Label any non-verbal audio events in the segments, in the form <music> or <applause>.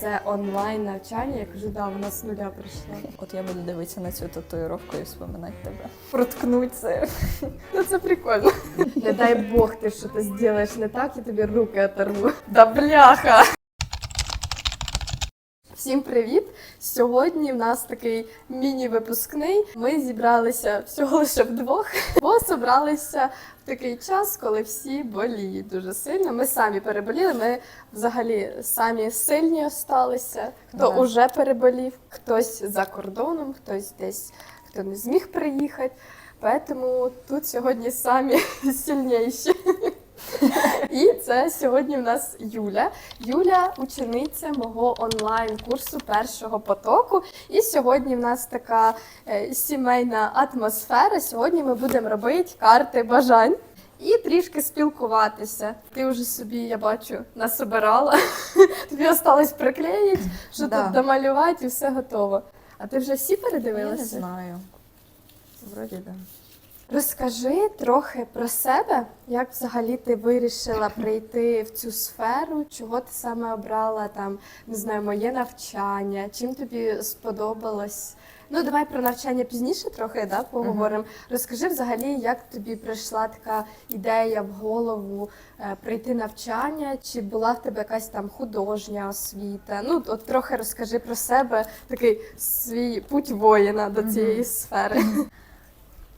Це онлайн навчання. Я кажу, да, вона з нуля прийшла. От я буду дивитися на цю татуїровку і вспоминати тебе. Проткнуть це. Ну це прикольно. Не дай Бог ти що ти зробиш не так, я тобі руки оторву. Да бляха. Всім привіт! Сьогодні в нас такий міні-випускний. Ми зібралися всього лише вдвох, <laughs> бо зібралися в такий час, коли всі боліють дуже сильно. Ми самі переболіли. Ми взагалі самі сильні осталися. Хто Да. уже переболів, хтось за кордоном, хтось десь хто не зміг приїхати. Тому тут сьогодні самі <laughs> сильніші. І це сьогодні в нас Юля. Юля учениця мого онлайн-курсу першого потоку. І сьогодні в нас така е, сімейна атмосфера. Сьогодні ми будемо робити карти бажань. І трішки спілкуватися. Ти вже собі, я бачу, насобирала. <laughs> Тобі осталось приклеїти, що Да. тут домалювати, і все готово. А ти вже всі Я не знаю. Вроді да. Розкажи трохи про себе, як взагалі ти вирішила прийти в цю сферу, чого ти саме обрала там, не знаю, моє навчання, чим тобі сподобалось. Ну, давай про навчання пізніше трохи да, поговоримо. Розкажи взагалі, як тобі прийшла така ідея в голову е, прийти навчання, чи була в тебе якась там художня освіта? Ну, от трохи розкажи про себе, такий свій путь воїна до цієї сфери. <laughs>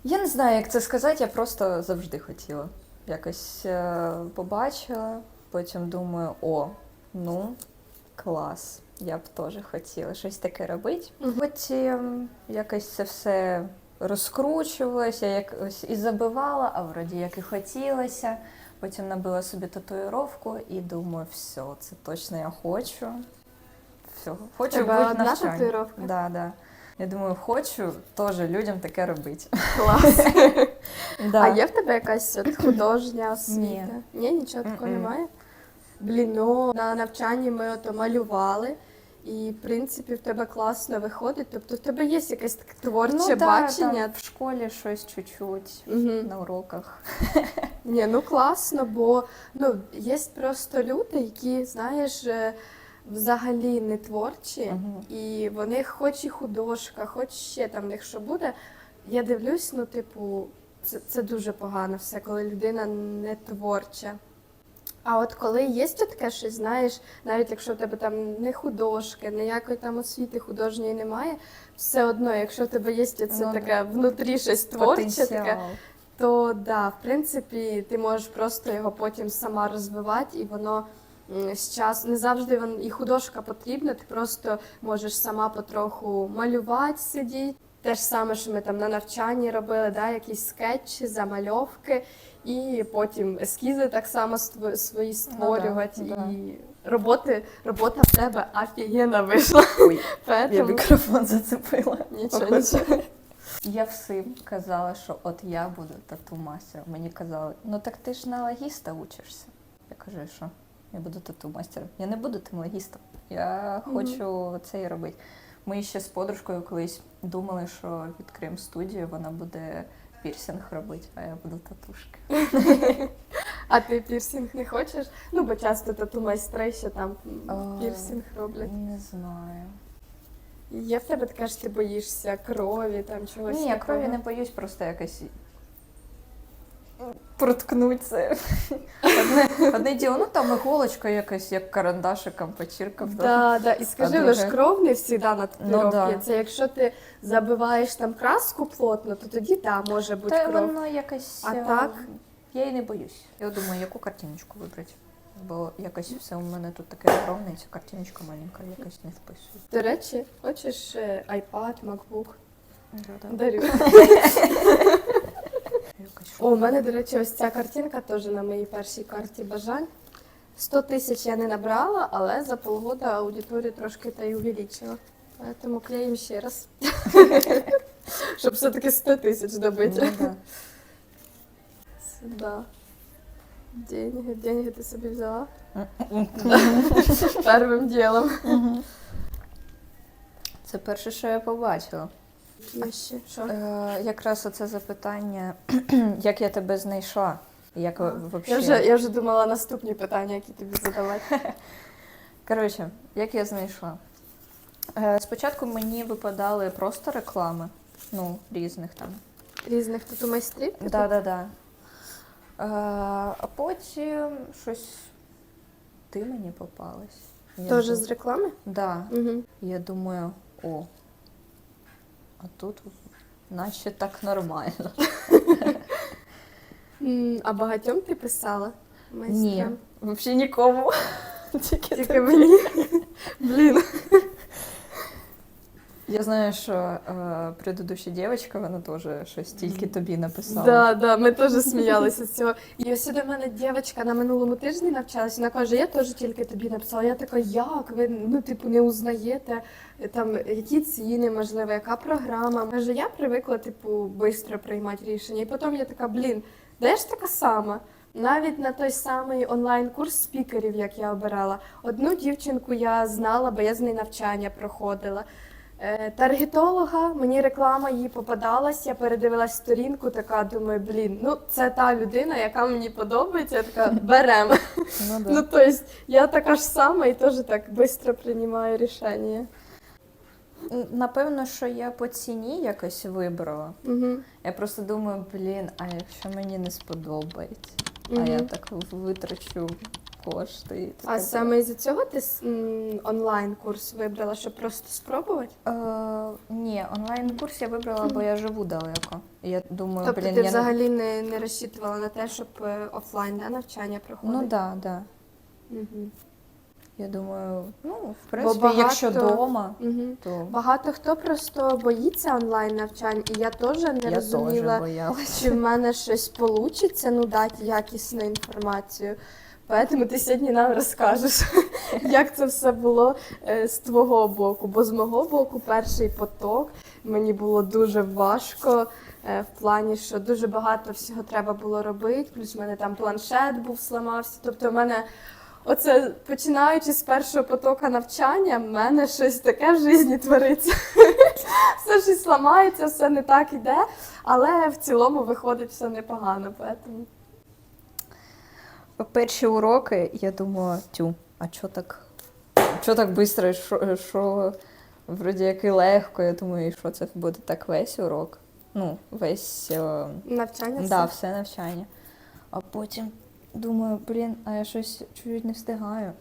Я не знаю, як це сказати, я просто завжди хотіла. Якось е, побачила, потім думаю, о, ну, клас. Я б теж хотіла щось таке робити. Мгм. Потім якось це все розкручувалося, якось і забивала, а вроді як і хотілося. Потім набила собі татуїровку і думаю, все, це точно я хочу. Все, хочу Тебе бути одна навчанні. татуїровка? Да, да. Я думаю, хочу теж людям таке робити. Клас. <laughs> Да. А є в тебе якась от художня освіта? Ні. Ні, нічого такого немає. Блін, ну на навчанні ми ото малювали, і в принципі в тебе класно виходить. Тобто в тебе є якесь таке творче ну, да, бачення. Там в школі щось чуть-чуть на уроках. Ні, ну класно, бо ну є просто люди, які, знаєш, е, взагалі не творчі, і вони хоч і художка, хоч ще там в них що буде. Я дивлюсь, ну, типу, це, це дуже погано все, коли людина не творча. А от коли є таке щось, знаєш, навіть якщо в тебе там не художки, ніякої там освіти художньої немає, все одно, якщо в тебе є це Ну, таке внутрі щось творче, таке, то да, в принципі, ти можеш просто його потім сама розвивати, і воно часу не завжди вон, і художка потрібна, ти просто можеш сама потроху малювати, сидіти. Те ж саме, що ми там на навчанні робили, да, якісь скетчі, замальовки, і потім ескізи так само свої створювати. Ну да. І роботи, робота в тебе офігенна вийшла. Ой, я <laughs> мікрофон зацепила. нічого, нічого. Я всім казала, що от я буду тату-мастером. Мені казали, ну так ти ж на логіста учишся. Я кажу, що? Я буду тату-мастером. Я не буду тим логістом. Я хочу це і робити. Ми ще з подружкою колись думали, що відкриємо студію, вона буде пірсінг робити, а я буду татушки. А ти пірсинг не хочеш? Ну, бо часто тату майстри ще там пірсинг роблять. Не знаю. Є в тебе таке, що ти боїшся крові, там чогось. Ні, я крові не боюсь, просто якось проткнуть це. Одне, одне діло, ну там іголочка якась, як карандашиком почіркав. Да, да. І скажи, ви ж кров не завжди на татуїровці. Ну, да. Це якщо ти забиваєш там краску плотно, то тоді да, може бути Та кров. воно якось. А е, так? Я і не боюсь. Я думаю, яку картиночку вибрати. Бо якось все у мене тут таке огромне, і ця картиночка маленька, якось не вписує. До речі, хочеш е, iPad, MacBook? Да-да. Дарю. <laughs> О, у мене, до речі, ось ця картинка теж на моїй першій карті бажань. 100 тисяч я не набрала, але за полгода аудиторію трошки та й увеличила. Тому клеїмо ще раз. <laughs> Щоб все-таки 100 тисяч добити. Ну. Сюда. <laughs> Деньги, деньги ти собі взяла? <laughs> Первим ділом. Це перше, що я побачила. Що? Е, якраз оце запитання, <clears throat> як я тебе знайшла? Як Я вже, я вже думала наступні питання, які тобі задавати. <laughs> Коротше, як я знайшла? Е, Спочатку мені випадали просто реклами, ну, різних там. Різних тут у майстрів? типу? Да, да, да. Е, А потім щось ти мені попалась. Теж з реклами? Да. Угу. Я думаю, о, а тут наче так нормально. А багатьом ти писала? Ні, взагалі нікому. Тільки мені. Блін. Я знаю, що е, предыдуща дівчинка, вона теж щось тільки тобі написала. Да, да, ми теж сміялися з цього. І ось до мене дівчинка на минулому тижні навчалась, вона каже, я теж тільки тобі написала. Я така, як ви ну, типу, не узнаєте там які ціни, можливо, яка програма. Каже, я привикла, типу, швидко приймати рішення. І потім я така, блін, де ж така сама? Навіть на той самий онлайн-курс спікерів, як я обирала, одну дівчинку я знала, бо я з нею навчання проходила. Е, Таргетолога, мені реклама їй попадалась, я передивилась сторінку, така думаю, блін, ну це та людина, яка мені подобається, я така <laughs> беремо. <laughs> Ну, да. Ну тобто я така ж сама і теж так швидко приймаю рішення. Напевно, що я по ціні якось вибрала. Угу. Я просто думаю, блін, а якщо мені не сподобається, а я так витрачу кошти. і А саме із-за цього ти онлайн-курс вибрала, щоб просто спробувати? Е, ні, онлайн-курс я вибрала, бо я живу далеко. Я думаю, тобто блін, ти я... взагалі не, не розчитувала на те, щоб е, офлайн да, навчання проходити? Ну да, да. Угу. Я думаю, ну, в принципі, багато- якщо вдома, Угу. то Багато хто просто боїться онлайн навчань, і я теж не я розуміла, чи в мене щось вийде, ну дати якісну інформацію. Тому ти сьогодні нам розкажеш, <laughs> як це все було е, з твого боку. Бо з мого боку перший поток мені було дуже важко е, в плані, що дуже багато всього треба було робити. Плюс в мене там планшет був сламався. Тобто, в мене оце починаючи з першого потока навчання, в мене щось таке в житті твориться. <laughs> Все щось ламається, все не так іде, але в цілому виходить все непогано. Поэтому. Перші уроки, я думаю, тю, а чо так, чо так швидко, що, що вроді як і легко, я думаю, і що це буде так весь урок. Ну, весь е, Навчання да, все. все навчання. А потім думаю, блін, а я щось чуть не встигаю.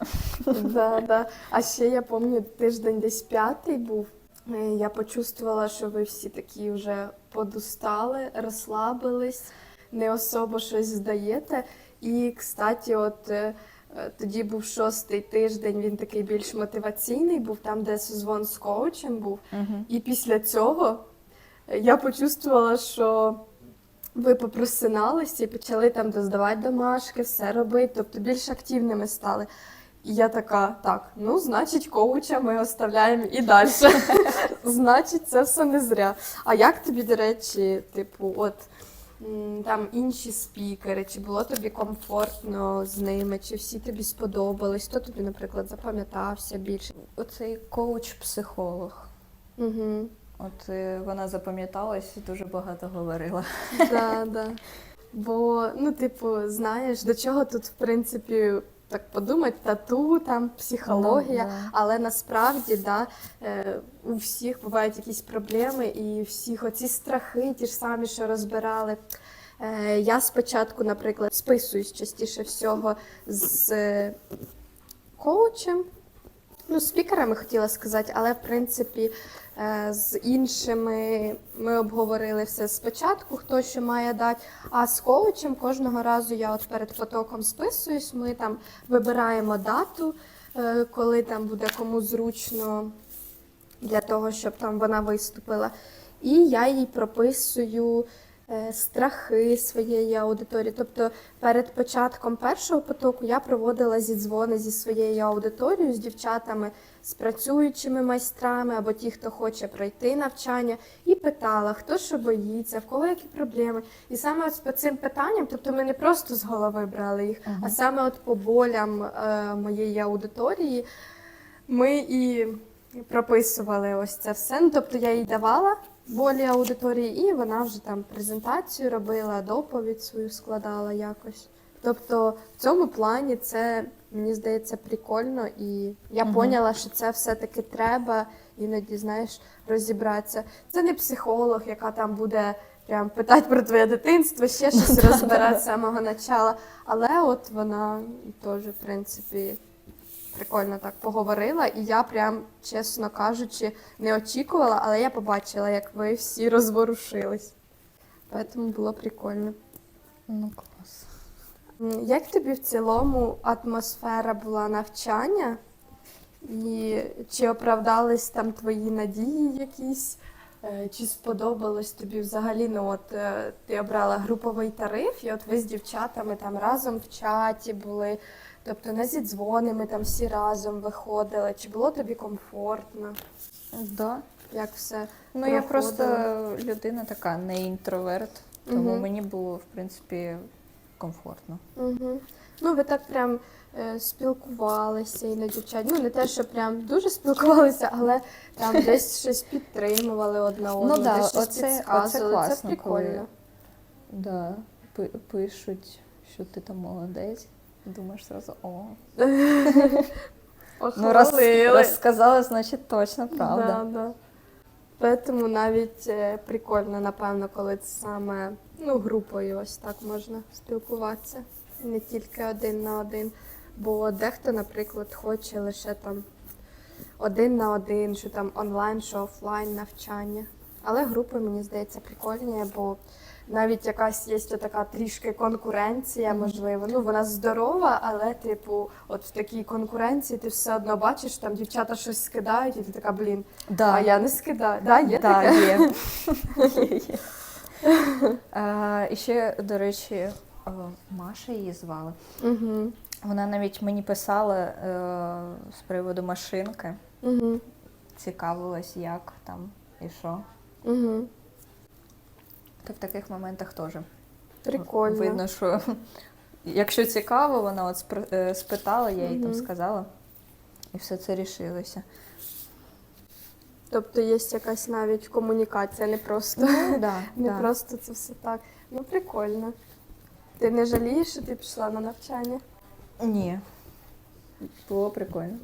Да, да. А ще я пам'ятаю, тиждень десь п'ятий був. Е, Я почувствувала, що ви всі такі вже подустали, розслабились, не особо щось здаєте. І, кстати, от е, е, тоді був шостий тиждень, він такий більш мотиваційний, був там, де созвон з коучем був. Угу. І після цього е, я почувствувала, що ви попросиналися і почали там доздавати домашки, все робити, тобто більш активними стали. І я така, так, ну, значить, коуча ми оставляємо і далі. <laughs> значить, це все не зря. А як тобі, до речі, типу, от там інші спікери, чи було тобі комфортно з ними, чи всі тобі сподобались? Хто тобі, наприклад, запам'ятався більше? Оцей коуч-психолог. Угу. От е, вона запам'яталась і дуже багато говорила. Да, да. Бо, ну, типу, знаєш, до чого тут, в принципі, так подумати, тату, там, психологія, Ну, да. але насправді, да, е, у всіх бувають якісь проблеми, і всіх оці страхи, ті ж самі, що розбирали. Е, я спочатку, наприклад, списуюсь частіше всього з е, коучем, ну, спікерами хотіла сказати, але в принципі з іншими ми обговорили все спочатку, хто що має дати. А з коучем кожного разу я от перед потоком списуюсь. Ми там вибираємо дату, е, коли там буде кому зручно для того, щоб там вона виступила. І я їй прописую е, страхи своєї аудиторії. Тобто перед початком першого потоку я проводила зідзвони зі своєю аудиторією, з дівчатами, з працюючими майстрами або ті, хто хоче пройти навчання, і питала, хто що боїться, в кого які проблеми. І саме от по цим питанням, тобто ми не просто з голови брали їх, Ага. а саме от по болям е, моєї аудиторії ми і прописували ось це все. Ну, тобто я їй давала болі аудиторії, і вона вже там презентацію робила, доповідь свою складала якось. Тобто в цьому плані це мені здається прикольно, і я Мгм. поняла, що це все-таки треба іноді, знаєш, розібратися. Це не психолог, яка там буде прям питати про твоє дитинство, ще щось <laughs> розбирати з самого начала. Але от вона теж, в принципі, прикольно так поговорила, і я прям, чесно кажучи, не очікувала, але я побачила, як ви всі розворушились. Тому було прикольно. Ну, клас. Як тобі в цілому атмосфера була навчання? І чи оправдались там твої надії якісь? Е, Чи сподобалось тобі взагалі? Ну от е, ти обрала груповий тариф, і от ви з дівчатами там разом в чаті були, тобто на зідзвони ми там всі разом виходили. Чи було тобі комфортно? Да. Як все? Ну, я просто людина така, не інтроверт, тому Мгм. мені було, в принципі, комфортно. Угу. Ну, ви так прям е, спілкувалися і на дівчат. Ну, не те, що прям дуже спілкувалися, але там <laughs> десь щось підтримували одна одну, Ну да, десь щось оце- підказували. оце Це прикольно. коли- Да, пишуть, що ти там молодець. Думаєш зразу, о. <laughs> Ну, раз розказала, значить точно правда. Да, да. Тому навіть е, прикольно, напевно, коли це саме ну, групою ось так можна спілкуватися. Не тільки один на один. Бо дехто, наприклад, хоче лише там один на один, що там онлайн, що офлайн навчання. Але групи, мені здається, прикольні, бо навіть якась є така трішки конкуренція, можливо. Ну, вона здорова, але, типу, от в такій конкуренції ти все одно бачиш, там дівчата щось скидають, і ти така, блін, Да. а я не скидаю. Да, є да, таке? є. <laughs> є, є. А, і ще, до речі, о, Маша її звали. Угу. Вона навіть мені писала е, з приводу машинки, Угу. цікавилась, як там і що. Угу. То в таких моментах теж Прикольно. видно, що якщо цікаво, вона от е, спитала, я їй там сказала, і все це рішилося. Тобто є якась навіть комунікація, не просто, да, <laughs> не да. просто це все так. Ну, прикольно. Ти не жалієш, що ти пішла на навчання? Ні. Було прикольно.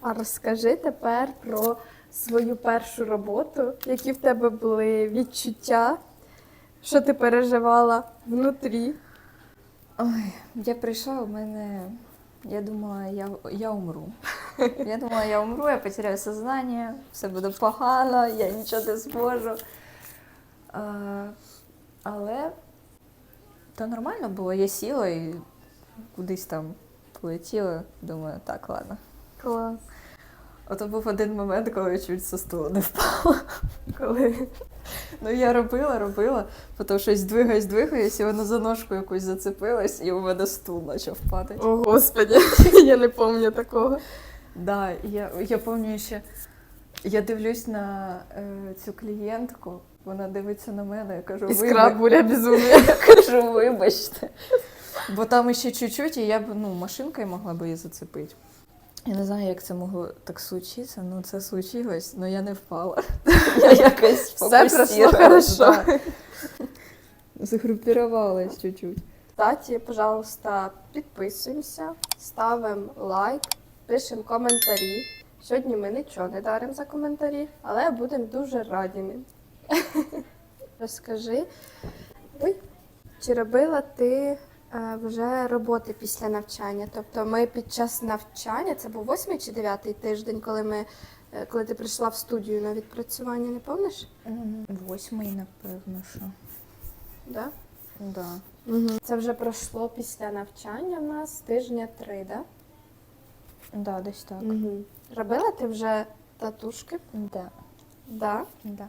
А розкажи тепер про свою першу роботу, які в тебе були відчуття, що ти переживала внутрі. Ой, я прийшла, у мене. Я думала, я, я умру. <laughs> Я думала, я умру, я потеряю сознание, все буде погано, я нічого не зможу. А, але то нормально було, я сіла і кудись там полетіла. Думаю, так, ладно. Клас. Ото був один момент, коли я чуть со столу не впала. Коли Ну я робила, робила, потім щось двигаюсь, двигаюсь, і воно за ножку якусь зацепилась, і у мене стул почав падати. О, господі, <laughs> я не пам'ятаю такого. Да, я, я пам'ятаю ще, я дивлюсь на е, цю клієнтку, вона дивиться на мене, я кажу, Іскра, «Вибач- буря, безумія. <laughs> кажу, вибачте. Бо там ще чуть-чуть, і я б ну, машинкою могла б її зацепити. Я не знаю, як це могло так случитися, ну це случилось, але я не впала. Я якось Все пройшло хорошо. <laughs> Загруппировалась чуть-чуть. Кстати, пожалуйста, підписуємося, ставимо лайк, пишемо коментарі. Сьогодні ми нічого не даримо за коментарі, але будемо дуже раді ним. <laughs> Розкажи, ой, чи робила ти вже роботи після навчання? Тобто ми під час навчання, це був восьмий чи дев'ятий тиждень, коли ми. е, Коли ти прийшла в студію на відпрацювання, не пам'ятаєш? Восьмий, напевно, що. Да? Да. Угу. Це вже пройшло після навчання в нас тижня три, да? Да, десь так. Угу. Робила ти вже татушки? Да. Да. Да.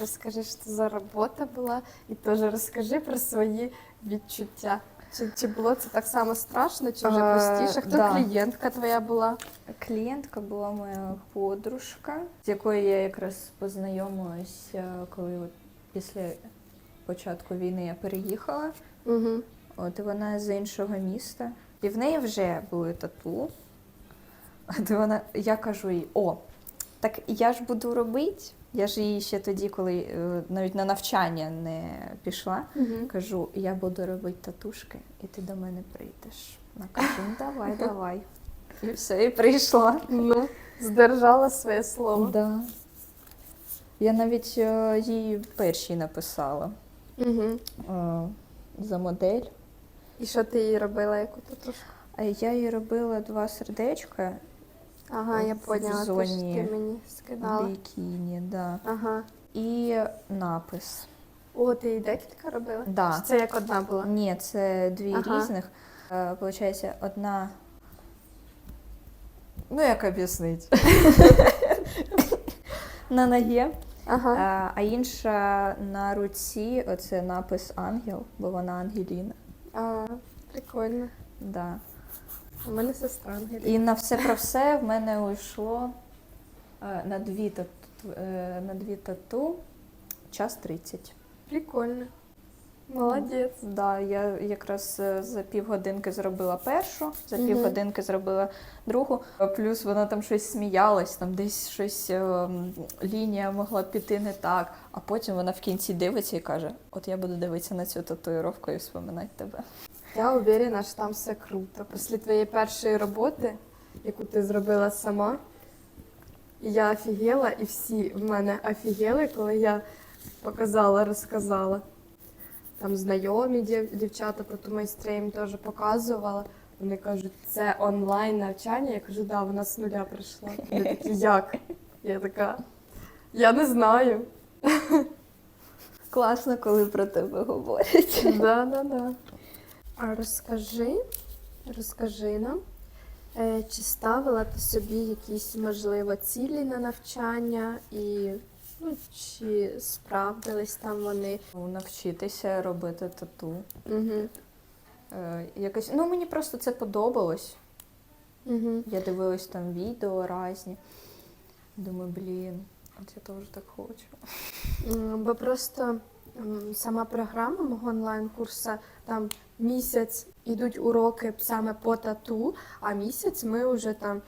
Розкажи, що це за робота була, і теж розкажи про свої відчуття. Чи, чи було це так само страшно, чи вже Е, простіше? Хто да. клієнтка твоя була? Клієнтка була моя подружка, з якою я якраз познайомилася, коли от після початку війни я переїхала. Угу. От і вона з іншого міста. І в неї вже були тату. От і вона, я кажу їй, о, Так я ж буду робити. Я ж її ще тоді, коли е, навіть на навчання не пішла, Угу. кажу, я буду робити татушки, і ти до мене прийдеш. Вона каже, ну давай, <laughs> давай. І все, і прийшла. Ну, здержала своє слово. Да. Я навіть е, їй першій написала Угу. е, за модель. І що ти їй робила, яку татушку? А я їй робила два сердечка Ага, я поняла, що зоні ти мені скидала. бікіні, да. Ага. і напис. О, ти декілька робила? Да. Це як одна була? Ні, це дві Ага. різних. Е, Получається, одна. Ну, як об'яснити? <laughs> На ногі, Ага. а а інша на руці, оце напис ангел, бо вона Ангеліна. А, прикольно. Да. У мене сестра Ангеліна. І на все про все в мене уйшло е, на дві тату, е, на дві тату час 30. Прикольно. Молодець. Да, я якраз е, за півгодинки зробила першу, за Мгм. півгодинки зробила другу. А Плюс вона там щось сміялась, там десь щось е, м, лінія могла піти не так. А потім вона в кінці дивиться і каже: От я буду дивитися на цю татуїровку і вспоминати тебе. Я уверена, що там все круто. Після твоєї першої роботи, яку ти зробила сама, я офігела, і всі в мене офігели, коли я показала, розказала. Там знайомі дів- дівчата, потім майстри їм теж показувала. Вони кажуть, це онлайн навчання. Я кажу, да, вона з нуля прийшла. Вони такі, як? Я така, я не знаю. Класно, коли про тебе говорять. Да, да, да. А розкажи, розкажи нам, е, чи ставила ти собі якісь, можливо, цілі на навчання і ну, чи справдились там вони? Навчитися робити тату. Угу. Е, якось, ну мені просто це подобалось. Угу. Я дивилась там відео різні. Думаю, блін, от я теж так хочу. Бо просто сама програма мого онлайн-курсу, там місяць ідуть уроки саме по тату, а місяць ми вже там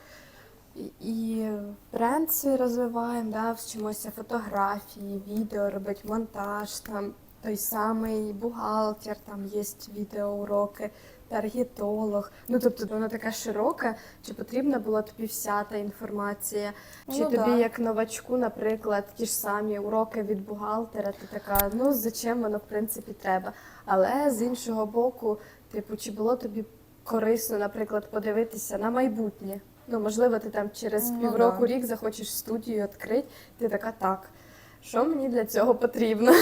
і- бренд свій розвиваємо, да, вчимося фотографії, відео, робити монтаж, там той самий бухгалтер, там є відеоуроки, таргетолог. Ну тобто воно таке широке, чи потрібна була тобі вся та інформація, чи Ну, тобі, да. як новачку, наприклад, ті ж самі уроки від бухгалтера, ти така, ну зачем воно в принципі треба. Але з іншого боку, типу, чи було тобі корисно, наприклад, подивитися на майбутнє? Ну, можливо, ти там через Ну, півроку да. рік захочеш студію відкрити, ти така, так. Що мені для цього потрібно?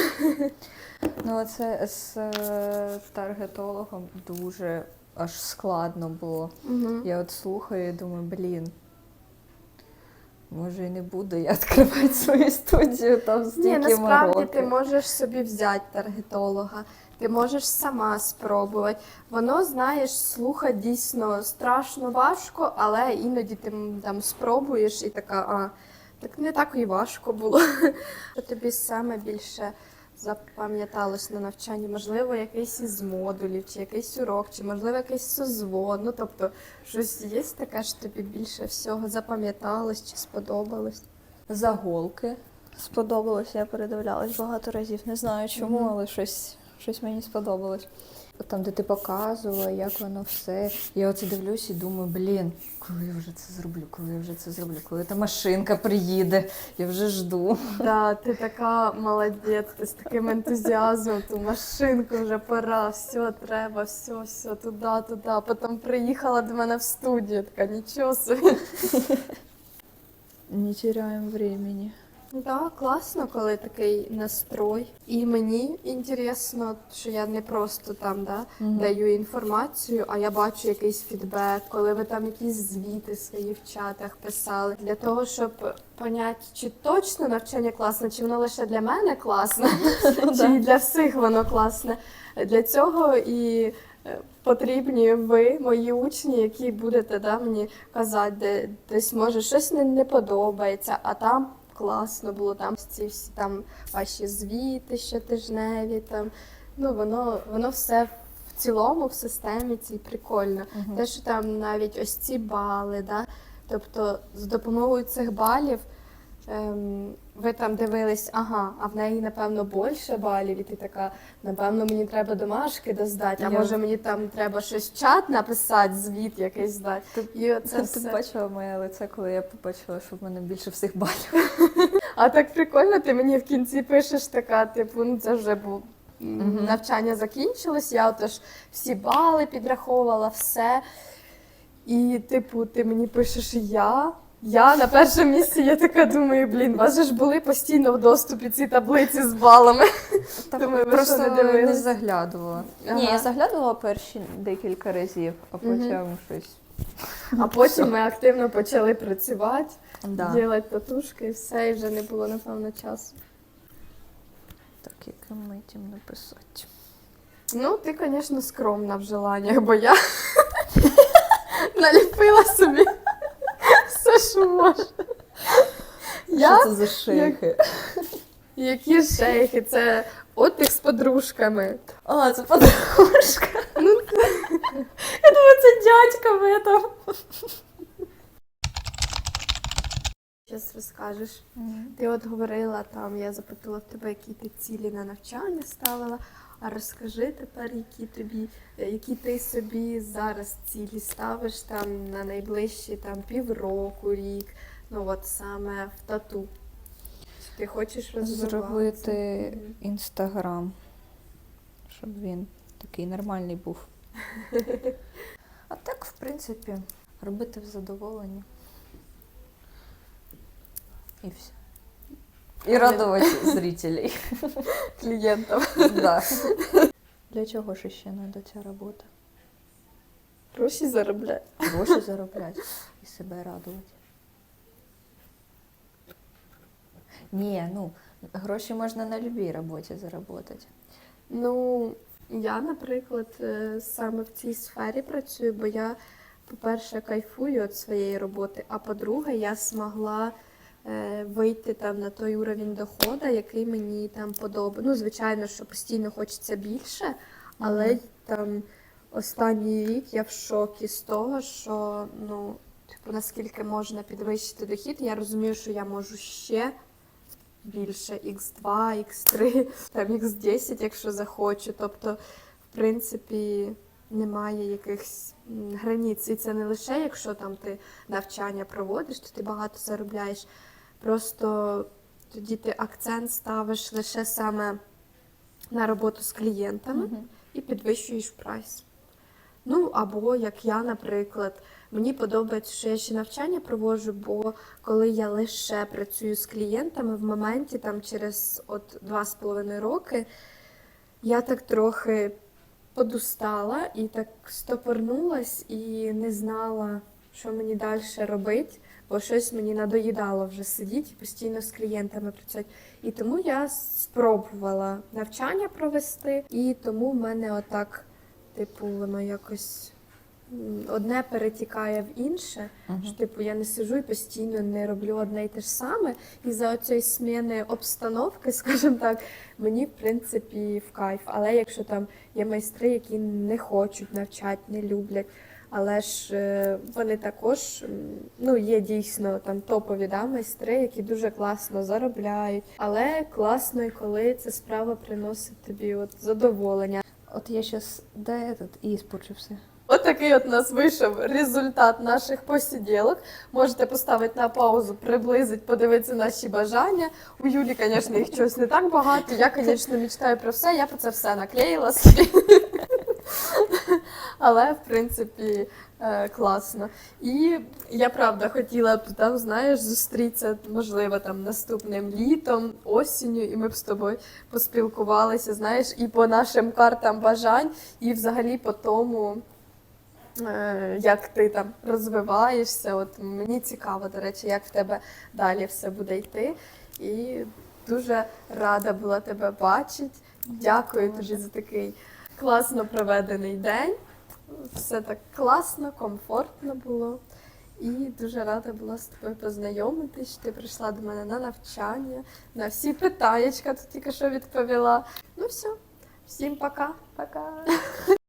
Ну, оце з е, таргетологом дуже аж складно було. Угу. Я от слухаю і думаю, блін. Може, і не буду я відкривати свою студію там з Ні, насправді ти можеш собі взяти таргетолога, ти можеш сама спробувати. Воно, знаєш, слухати дійсно страшно важко, але іноді ти там спробуєш і така, а так не так і важко було. <laughs> Що тобі саме більше запам'яталось на навчанні? Можливо, якийсь із модулів, чи якийсь урок, чи можливо якийсь созвон. Ну тобто, щось є таке, що тобі більше всього запам'яталось чи сподобалось? Заголки сподобалось, я передивлялась багато разів. Не знаю чому, але щось, щось мені сподобалось. Там, де ти показувала, як воно все. Я оце дивлюсь і думаю, блін, коли я вже це зроблю, коли я вже це зроблю, коли та машинка приїде, я вже жду. Да, ти така молодець, ти з таким ентузіазмом, ту машинку вже пора, все треба, все, все, туди, туди. Потім приїхала до мене в студію, така нічого собі. <laughs> Не теряємо времени. Да, класно, коли такий настрой. І мені інтересно, що я не просто там да, Мгм. даю інформацію, а я бачу якийсь фідбек, коли ви там якісь звіти свої в чатах писали. Для того, щоб поняти, чи точно навчання класне, чи воно лише для мене класне, <laughs> чи для всіх воно класне. Для цього і е, потрібні ви, мої учні, які будете да, мені казати, де десь може щось не, не подобається, а там класно було, там ці всі там ваші звіти щотижневі, там ну воно, воно все в цілому в системі цій прикольно. Угу. Те, що там навіть ось ці бали, да? тобто з допомогою цих балів ем, ви там дивились, ага, а в неї, напевно, більше балів, і ти така, напевно, мені треба домашки доздати, а Я- може мені там треба щось в чат написати, звіт якийсь здати. І оце Це ти все. бачила моє лице, коли я побачила, що в мене більше всіх балів. <laughs> А так прикольно, ти мені в кінці пишеш така, типу, ну це вже був. м, Мгм. Навчання закінчилось, я отож всі бали підраховувала, все. І, типу, ти мені пишеш я. Я на першому місці, я така думаю, блін, у вас же ж були постійно в доступі ці таблиці з балами. Думаю, ви Просто що, не не, заглядувала. Ні, я заглядувала перші декілька разів, а потім щось. А потім ми активно почали працювати, Да. робити татушки і все, і вже не було, напевно, часу. Так, яким этим написати. Ну, ти, звісно, скромна в желаннях, бо я <laughs> наліпила собі. Я? Що це за шейхи? Які шейхи? Це отдих з подружками. А, це подружка. Ну, Я думаю, це дядька в этом. Зараз розкажеш. Ти от говорила там, я запитала в тебе, які ти цілі на навчання ставила. А розкажи тепер, які тобі, е, які ти собі зараз цілі ставиш там на найближчі там півроку, рік, ну от саме в тату. Чи ти хочеш? Зробити інстаграм, щоб він такий нормальний був. <laughs> А так, в принципі, робити в задоволенні. І все. І радувати <laughs> зрителей. клієнтів. Да. Для чого ж ще треба ця робота? Гроші заробляти. Гроші заробляти і себе радувати. Ні, ну, гроші можна на будь-якій роботі заробити. Ну, я, наприклад, е, саме в цій сфері працюю, бо я, по-перше, кайфую від своєї роботи, а по-друге, я змогла вийти там на той уровень доходу, який мені там подобається. Ну, звичайно, що постійно хочеться більше, але там останній рік я в шокі з того, що ну, типу, наскільки можна підвищити дохід. Я розумію, що я можу ще більше x2, x3, там x10, якщо захочу. Тобто, в принципі, немає якихось границь. І це не лише якщо там ти навчання проводиш, то ти багато заробляєш. Просто тоді ти акцент ставиш лише саме на роботу з клієнтами і підвищуєш прайс. Ну, або як я, наприклад, мені подобається, що я ще навчання проводжу, бо коли я лише працюю з клієнтами в моменті, там через от два з половиною роки, я так трохи подустала і так стопорнулась і не знала, що мені далі робити, бо щось мені надоїдало вже сидіти і постійно з клієнтами працювати. І тому я спробувала навчання провести, і тому в мене отак, типу, воно якось одне перетікає в інше. Що, типу, я не сижу і постійно не роблю одне й те ж саме. І за цієї зміни обстановки, <laughs> скажімо так, мені в принципі в кайф. Але якщо там є майстри, які не хочуть навчати, не люблять. Але ж е, вони також ну, є дійсно там топові да, майстри, які дуже класно заробляють. Але класно, і коли ця справа приносить тобі от задоволення. От я зараз де этот і іспорчу все. От от нас вийшов результат наших посиділок. Можете поставити на паузу, приблизити, подивитися наші бажання. У Юлі, звісно, їх чогось не так багато. Я, звісно, мечтаю про все, я про це все наклеїла. Але, в принципі, е, класно. І я правда хотіла б там, знаєш, зустрітися, можливо, там наступним літом, осінню, і ми б з тобою поспілкувалися, знаєш, і по нашим картам бажань, і взагалі по тому. е, Як ти там розвиваєшся, от мені цікаво, до речі, як в тебе далі все буде йти. І дуже рада була тебе бачити. Дякую тобі за такий класно проведений день. Все так класно, комфортно було. І дуже рада була з тобою познайомитись. що Ти прийшла до мене на навчання, на всі питаєчка тут тільки що відповіла. Ну все, всім пока. Пока. <laughs>